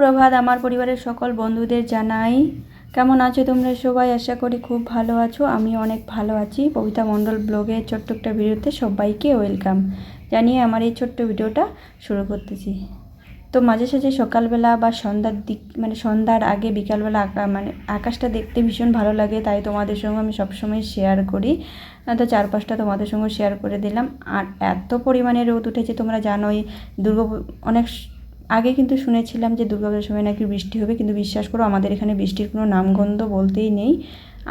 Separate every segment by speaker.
Speaker 1: প্রভাত আমার পরিবারের সকল বন্ধুদের জানাই। কেমন আছো তোমরা সবাই? আশা করি খুব ভালো আছো। আমি অনেক ভালো আছি। কবিতা মণ্ডল ব্লগের ছোট্ট একটা ভিডিওতে সবাইকে ওয়েলকাম। জানিয়ে আমার এই ছোট্ট ভিডিওটা শুরু করতেছি। তো মাঝে সাঝে সকালবেলা বা সন্ধ্যার দিক মানে সন্ধ্যার আগে বিকালবেলা আকা মানে আকাশটা দেখতে ভীষণ ভালো লাগে, তাই তোমাদের সঙ্গে আমি সবসময় শেয়ার করি। তো চারপাশটা তোমাদের সঙ্গে শেয়ার করে দিলাম। আর এত পরিমাণে রোদ উঠেছে, তোমরা জানোই, দুর্গা অনেক আগে কিন্তু শুনেছিলাম যে দুর্গাপূজার সময় নাকি বৃষ্টি হবে, কিন্তু বিশ্বাস করো আমাদের এখানে বৃষ্টির কোনো নামগন্ধ বলতেই নেই।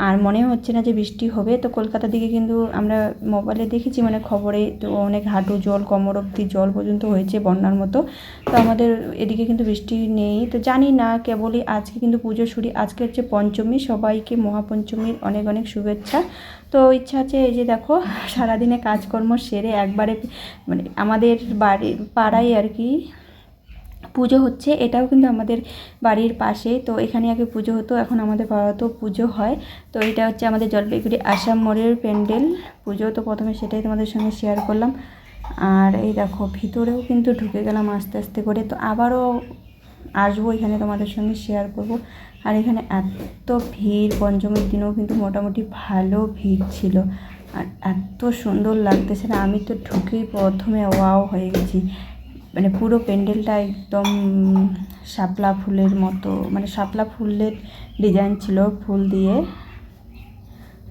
Speaker 1: আর মনে হচ্ছে না যে বৃষ্টি হবে। তো কলকাতার দিকে কিন্তু আমরা মোবাইলে দেখেছি মানে খবরে তো অনেক হাঁটু জল, কমর অব্দি জল পর্যন্ত হয়েছে বন্যার মতো। তো আমাদের এদিকে কিন্তু বৃষ্টি নেই। তো জানি না, কেবলই আজকে কিন্তু পুজো শুরু। আজকে হচ্ছে পঞ্চমী। সবাইকে মহাপঞ্চমীর অনেক অনেক শুভেচ্ছা। তো ইচ্ছা আছে এই যে দেখো, সারাদিনে কাজকর্ম সেরে একবারে মানে আমাদের বাড়ির পাড়ায় আর কি পুজো হচ্ছে, এটাও কিন্তু আমাদের বাড়ির পাশে। তো এখানে আগে পুজো হতো, এখন আমাদের পাড়াতেও পুজো হয়। তো এটা হচ্ছে আমাদের জলপাইগুড়ি আসাম মোড়ের প্যান্ডেল পুজো। তো প্রথমে সেটাই তোমাদের সঙ্গে শেয়ার করলাম। আর এই দেখো, ভিতরেও কিন্তু ঢুকে গেলাম আস্তে আস্তে করে। তো আবারও আসব এখানে তোমাদের সঙ্গে শেয়ার করব। আর এখানে এত ভিড়, পঞ্চমীর দিনেও কিন্তু মোটামুটি ভালো ভিড় ছিল। আর এত সুন্দর লাগতেছে না, আমি তো ঢুকেই প্রথমে ওয়াও হয়ে গেছি। মানে পুরো প্যান্ডেলটা একদম শাপলা ফুলের মতো মানে শাপলা ফুলের ডিজাইন ছিল ফুল দিয়ে।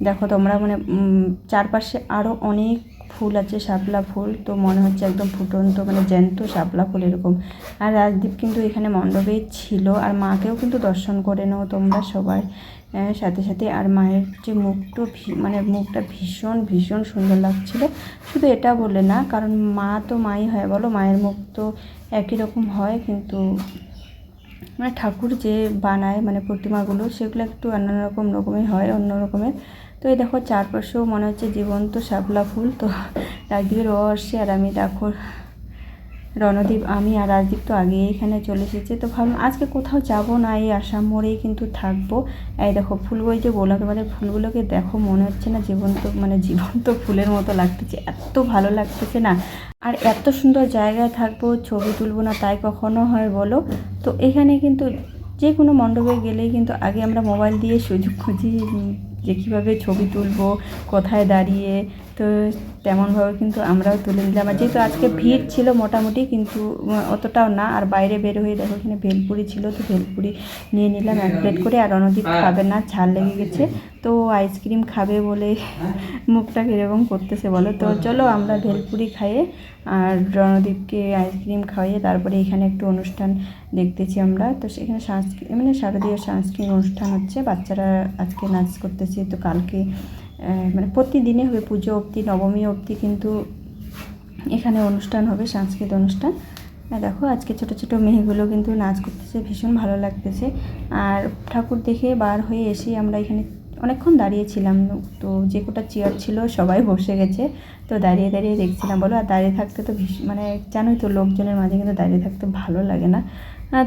Speaker 1: দেখো তোমরা মানে চারপাশে আরও অনেক ফুল আছে, শাপলা ফুল। তো মনে হচ্ছে একদম ফুটন্ত মানে জ্যান্ত শাপলা ফুল এরকম। আর রাজদীপ কিন্তু এখানে মণ্ডপে ছিল, আর মাকেও কিন্তু দর্শন করে নাও তোমরা সবাই। সাথে সাথে আর মায়ের যে মুখটা মানে মুখটা ভীষণ ভীষণ সুন্দর লাগছিল। শুধু এটা বলে না, কারণ মা তো মাই হয়, বলো, মায়ের মুখ তো একই রকম হয়, কিন্তু মানে ঠাকুর যে বানায় মানে প্রতিমাগুলো, সেগুলো একটু অন্য রকম রকমের হয়, অন্য রকমের। তো এই দেখো চারপাশেও মনে হচ্ছে জীবন্ত শাপলা ফুল। তো রাজদীপের ও আসছে আর আমি দেখো রণদীপ, আমি আর রাজদীপ তো আগে এখানে চলে এসেছে। তো ভাবলাম আজকে কোথাও যাব না, এই আসাম মোড়েই কিন্তু থাকব। এই দেখো ফুলগুলো যে বললাম, তোমাদের ফুলগুলোকে দেখো, মনে হচ্ছে না জীবন্ত মানে জীবন্ত ফুলের মতো লাগতেছে, এত ভালো লাগতেছে না। আর এত সুন্দর জায়গায় থাকব, ছবি তুলবো না, তাই কখনো হয় বলো? তো এখানে কিন্তু যে কোনো মণ্ডপে গেলেই কিন্তু আগে আমরা মোবাইল দিয়ে সুযোগ খুঁজি যে কীভাবে ছবি তুলবো, কোথায় দাঁড়িয়ে, তো তেমনভাবে কিন্তু আমরাও তুলে নিলাম। আর যেহেতু আজকে ভিড় ছিল মোটামুটি, কিন্তু অতটাও না, আর বাইরে বের হয়ে দেখো এখানে ভেলপুরি ছিল, তো ভেলপুরি নিয়ে নিলাম এক প্লেট করে, আর রণদীপ খাবে না, ঝাল লেগে গেছে। তো আইসক্রিম খাবে বলে মুখটা কীরকম করতেছে বলো? তো চলো আমরা ভেলপুরি খাইয়ে, আর রণদীপকে আইসক্রিম খাইয়ে তারপরে এখানে একটু অনুষ্ঠান দেখতেছি আমরা। তো সেখানে সাংস্কৃতিক মানে শারদীয় সাংস্কৃতিক অনুষ্ঠান হচ্ছে, বাচ্চারা আজকে নাচ করতেছে। তো কালকে মানে প্রতিদিনে হবে পুজো অবধি, নবমী অবধি কিন্তু এখানে অনুষ্ঠান হবে, সাংস্কৃতিক অনুষ্ঠান। দেখো, আজকে ছোট ছোট মেয়েগুলো কিন্তু নাচ করতেছে, ভীষণ ভালো লাগতেছে। আর ঠাকুর দেখে বার হয়ে এসে আমরা এখানে অনেকক্ষণ দাঁড়িয়েছিলাম তো যে কটা চেয়ার ছিল, সবাই বসে গেছে। তো দাঁড়িয়ে দাঁড়িয়ে দেখছিলাম, বলো, আর দাঁড়িয়ে থাকতে তো ভীষণ মানে জানোই তো, লোকজনের মাঝে কিন্তু দাঁড়িয়ে থাকতে ভালো লাগে না।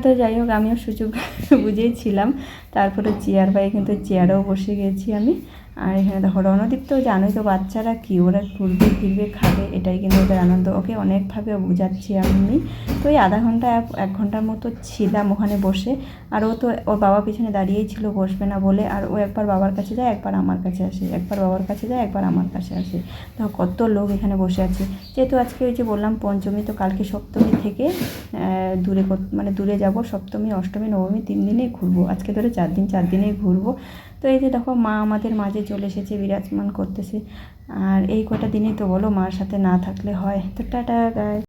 Speaker 1: তো যাই হোক, আমিও সুযোগ বুঝেই ছিলাম। তারপরে চেয়ার পাই কিন্তু চেয়ারেও বসে গেছি আমি। আর এখানে দেখো, রণদীপ তো জানোই তো বাচ্চারা কি ওরা ঘুরবে, ফিরবে, খাবে, এটাই কিন্তু ওদের আনন্দ। ওকে অনেকভাবে বোঝাচ্ছি আমি। তো এই আধা ঘণ্টা, এক- ঘণ্টার মতো ছিলাম ওখানে বসে। আর ও তো, ওর বাবা পিছনে দাঁড়িয়েই ছিল, বসবে না বলে। আর ও একবার বাবার কাছে যায়, একবার আমার কাছে আসে। একবার বাবার কাছে যায়, একবার আমার কাছে আসে। তো কত লোক এখানে বসে আছে। যেহেতু আজকে ওই যে বললাম, পঞ্চমী তো কালকে সপ্তমী থেকে দূরে মানে দূরে যাব, সপ্তমী, অষ্টমী, নবমী তিন দিনেই ঘুরবো। আজকে ধরে চার দিন, চার দিনেই ঘুরবো। তো এই যে দেখো, মা আমাদের মাঝে চলে এসেছে, বিরাজমান করতেছে। আর এই কটা দিনই তো বলো মার সাথে না থাকলে হয়। তো টাটা গায়ে